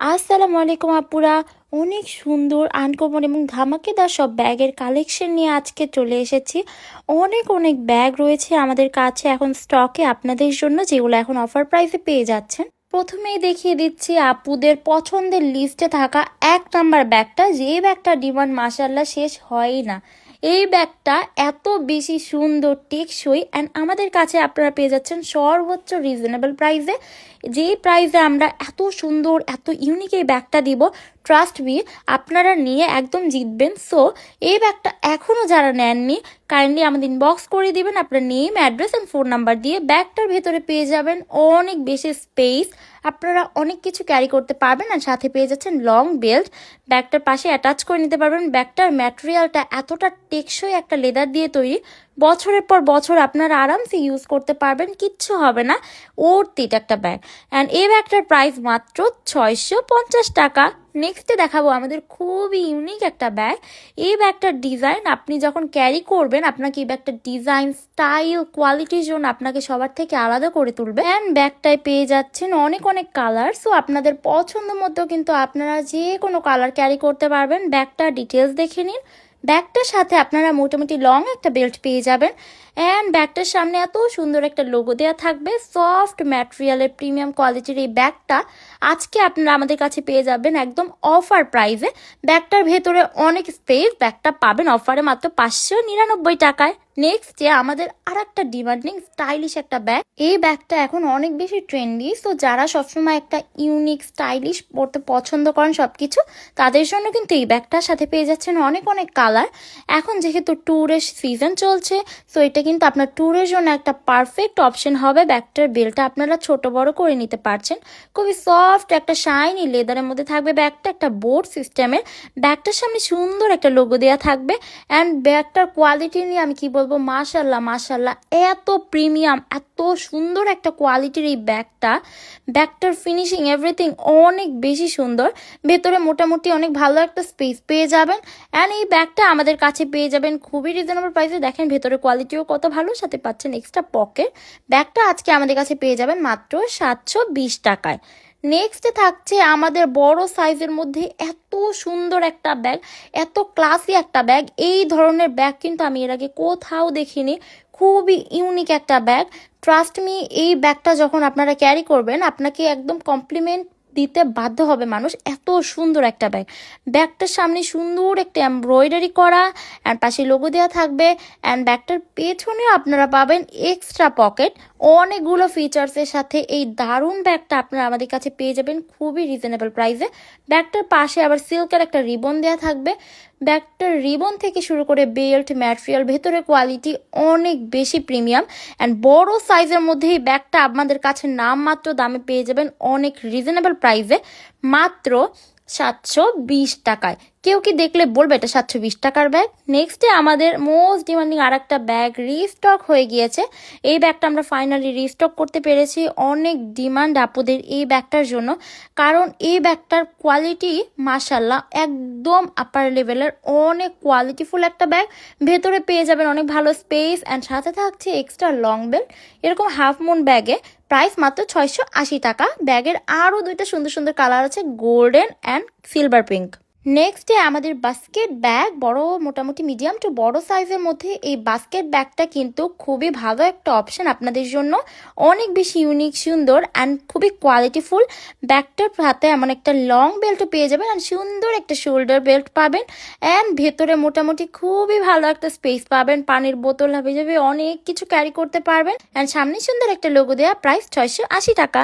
আসসালামু আলাইকুম আপুরা। অনেক সুন্দর আনকমন এবং ধামাকেদার সব ব্যাগের কালেকশন নিয়ে আজকে চলে এসেছি। অনেক অনেক ব্যাগ রয়েছে আমাদের কাছে এখন স্টকে আপনাদের জন্য, যেগুলো এখন অফার প্রাইসে পেয়ে যাচ্ছেন। প্রথমেই দেখিয়ে দিচ্ছি আপুদের পছন্দের লিস্টে থাকা এক নাম্বার ব্যাগটা। যে ব্যাগটা ডিমান্ড মাসাল্লাহ শেষ হয়ই না। এই ব্যাগটা এত বেশি সুন্দর, টেকসই অ্যান্ড আমাদের কাছে আপনারা পেয়ে যাচ্ছেন সর্বোচ্চ রিজনেবল প্রাইসে যেই প্রাইসে আমরা এত সুন্দর, এত ইউনিক এই ব্যাগটা দিব ট্রাস্ট মি আপনারা নিয়ে একদম জিতবেন। সো এই ব্যাগটা এখনও যারা নেননি কাইন্ডলি আমাদের ইনবক্স করে দিবেন, আপনার name address and phone number দিয়ে ব্যাগটার ভেতরে পেয়ে যাবেন অনেক বেশি স্পেস আপনারা অনেক কিছু ক্যারি করতে পারবেন আর সাথে পেয়ে যাচ্ছেন লং বেল্ট ব্যাগটার পাশে অ্যাটাচ করে নিতে পারবেন। ব্যাগটার ম্যাটেরিয়ালটা এতটা টেকসই একটা লেদার দিয়ে তৈরি। বছরের পর বছর আপনারা আরামসে ইউজ করতে পারবেন, কিচ্ছু হবে না। ওর্থ একটা ব্যাগ অ্যান্ড এই ব্যাগটার প্রাইস মাত্র ছয়শো পঞ্চাশ টাকা। নেক্সটে দেখাবো আমাদের খুবই ইউনিক একটা ব্যাগ এই ব্যাগটার ডিজাইন আপনি যখন ক্যারি করবেন, আপনাকে এই ব্যাগটার ডিজাইন স্টাইল কোয়ালিটির জন্য আপনাকে সবার থেকে আলাদা করে তুলবে। অ্যান্ড ব্যাগটায় পেয়ে যাচ্ছেন অনেক অনেক কালার সো আপনাদের পছন্দ মতো কিন্তু আপনারা যে কোনো কালার ক্যারি করতে পারবেন। ব্যাগটার ডিটেলস দেখে নিন। ব্যাগটার সাথে আপনারা মোটামুটি লং একটা বেল্ট পেয়ে যাবেন। অ্যান্ড ব্যাগটার সামনে এত সুন্দর একটা লোগো দেওয়া থাকবে সফট ম্যাটেরিয়ালের প্রিমিয়াম কোয়ালিটির এই ব্যাগটা আজকে আপনারা আমাদের কাছে পেয়ে যাবেন একদম অফার প্রাইসে ব্যাগটার ভেতরে অনেক স্পেস ব্যাগটা পাবেন অফারে মাত্র পাঁচশো নিরানব্বই টাকায়। নেক্সট যে আমাদের আর একটা ডিমান্ডিং স্টাইলিশ একটা ব্যাগ এই ব্যাগটা এখন অনেক বেশি ট্রেন্ডি সো যারা সবসময় একটা ইউনিক স্টাইলিশ পড়তে পছন্দ করেন সব কিছু তাদের জন্য কিন্তু এই ব্যাগটার সাথে পেয়ে যাচ্ছেন অনেক অনেক কালার এখন যেহেতু ট্যুরের সিজন চলছে সো এটা কিন্তু আপনার ট্যুরের জন্য একটা পারফেক্ট অপশন হবে। ব্যাগটার বেলটা আপনারা ছোট, বড় করে নিতে পারছেন। খুবই সফট একটা শাইনি লেদারের মধ্যে থাকবে ব্যাগটা একটা বোর্ড সিস্টেমের ব্যাগটার সামনে সুন্দর একটা লোগো দেওয়া থাকবে। অ্যান্ড ব্যাগটার কোয়ালিটি নিয়ে আমি কি বলব মাশাল্লাহ মাশাল্লাহ এত প্রিমিয়াম এত সুন্দর একটা কোয়ালিটির এই ব্যাগটা। ব্যাগটার ফিনিশিং এভরিথিং অনেক বেশি সুন্দর। ভেতরে মোটামুটি অনেক ভালো একটা স্পেস পেয়ে যাবেন। অ্যান্ড এই ব্যাগটা আমাদের কাছে পেয়ে যাবেন খুবই রিজনেবল প্রাইসে দেখেন, ভেতরে কোয়ালিটিও কত ভালো, সাথে পাচ্ছেন এক্সট্রা পকেট ব্যাগটা আজকে আমাদের কাছে পেয়ে যাবেন মাত্র সাতশো বিশ টাকায়। নেক্সটে থাকছে আমাদের বড় সাইজের মধ্যে এত সুন্দর একটা ব্যাগ এত ক্লাসি একটা ব্যাগ এই ধরনের ব্যাগ কিন্তু আমি এর আগে কোথাও দেখিনি। খুবই ইউনিক একটা ব্যাগ ট্রাস্ট মি এই ব্যাগটা যখন আপনারা ক্যারি করবেন, আপনাকে একদম কমপ্লিমেন্ট দিতে বাধ্য হবে মানুষ। এত সুন্দর একটা ব্যাগ ব্যাগটার সামনে সুন্দর একটা এমব্রয়ডারি করা অ্যান্ড পাশে লোগো দেওয়া থাকবে অ্যান্ড ব্যাগটার পেছনেও আপনারা পাবেন এক্সট্রা পকেট অনেকগুলো ফিচার্সের সাথে এই দারুণ ব্যাগটা আপনারা আমাদের কাছে পেয়ে যাবেন খুবই রিজনেবল প্রাইসে ব্যাগটার পাশে আবার সিল্কের একটা রিবন দেওয়া থাকবে। ব্যাগটার রিবন থেকে শুরু করে বেল্ট, ম্যাটেরিয়াল ভেতরে কোয়ালিটি অনেক বেশি প্রিমিয়াম। অ্যান্ড বড় সাইজের মধ্যে এই ব্যাগটা আপনাদের কাছে নামমাত্র দামে পেয়ে যাবেন অনেক রিজনেবল প্রাইসে মাত্র সাতশো বিশ টাকায়। কেউ কি দেখলে বলবে এটা সাতশো বিশ টাকার ব্যাগ নেক্সটে আমাদের মোস্ট ডিমান্ডিং আর একটা ব্যাগ রিস্টক হয়ে গিয়েছে। এই ব্যাগটা আমরা ফাইনালি রিস্টক করতে পেরেছি। অনেক ডিমান্ড আপুদের এই ব্যাগটার জন্য। কারণ এই ব্যাগটার কোয়ালিটি মাসাল্লাহ একদম আপার লেভেলের অনেক কোয়ালিটিফুল একটা ব্যাগ ভেতরে পেয়ে যাবেন অনেক ভালো স্পেস অ্যান্ড সাথে থাকছে এক্সট্রা লং বেল্ট এরকম হাফ মুন ব্যাগে প্রাইস মাত্র ছয়শো আশি টাকা। ব্যাগের আরও দুইটা সুন্দর সুন্দর কালার আছে, গোল্ডেন অ্যান্ড সিলভার পিঙ্ক। নেক্সটে আমাদের বাস্কেট ব্যাগ বড়, মোটামুটি মিডিয়াম টু বড় সাইজের মধ্যে এই বাস্কেট ব্যাগটা কিন্তু খুবই ভালো একটা অপশন আপনাদের জন্য। অনেক বেশি ইউনিক সুন্দর অ্যান্ড খুবই কোয়ালিটিফুল ব্যাগটার হাতে এমন একটা লং বেল্টও পেয়ে যাবেন অ্যান্ড সুন্দর একটা শোল্ডার বেল্ট পাবেন অ্যান্ড ভেতরে মোটামুটি খুবই ভালো একটা স্পেস পাবেন। পানির বোতল হবে যাবে অনেক কিছু ক্যারি করতে পারবেন অ্যান্ড সামনে সুন্দর একটা লোগো দেওয়া প্রাইস ছয়শো আশি টাকা।